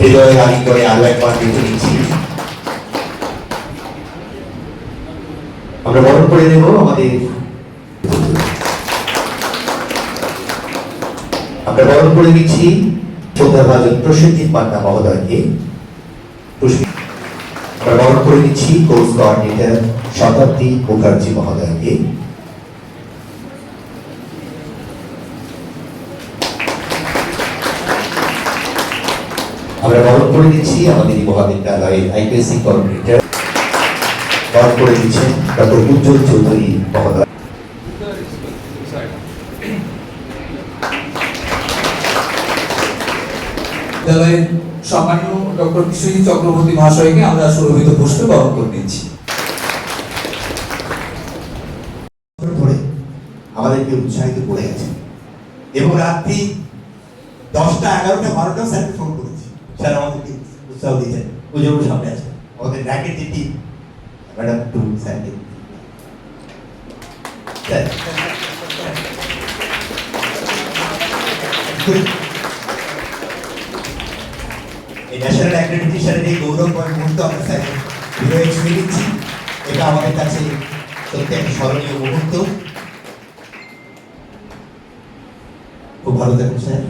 হৃদয় রানী করে আরও একবার বেঁধে নিচ্ছি আমরা বরণ করে নেব আমাদের আমরা বরণ করে নিচ্ছি শ্রদ্ধাভাজন প্রসেনজিৎ পান্না মহোদয়কে। আমরা বরণ করে নিচ্ছি কোর্স কোঅর্ডিনেটর শতাব্দী মুখার্জি মহোদয়কে। আমরা বরণ করে দিচ্ছি আমাদের এই মহাবিদ্যালয়ের আইপিএসসি কোঅর্ডিনেটর বরণ করে দিচ্ছেন ডক্টর উজ্জ্বল চৌধুরী মহোদয়। বিদ্যালয়ের সম্মানীয় ডক্টর বিশ্বজিৎ চক্রবর্তী মহাশয়কে আমরা সুরভিত পুষ্পে বরণ করে নিচ্ছি আমাদেরকে উৎসাহিত করে এবং রাত্রি দশটা এগারোটা বারোটা করেছি স্যার আমাদেরকে উৎসাহ দিয়েছেন। পুজোর সামনে আছে। আমাদের racket team madam to sir এই ন্যাশনাল অ্যাক্রেডিটেশনের এই গৌরবময় মুহূর্ত কাছে সত্যি স্মরণীয় মুহূর্ত। খুব ভালো থাকুন স্যার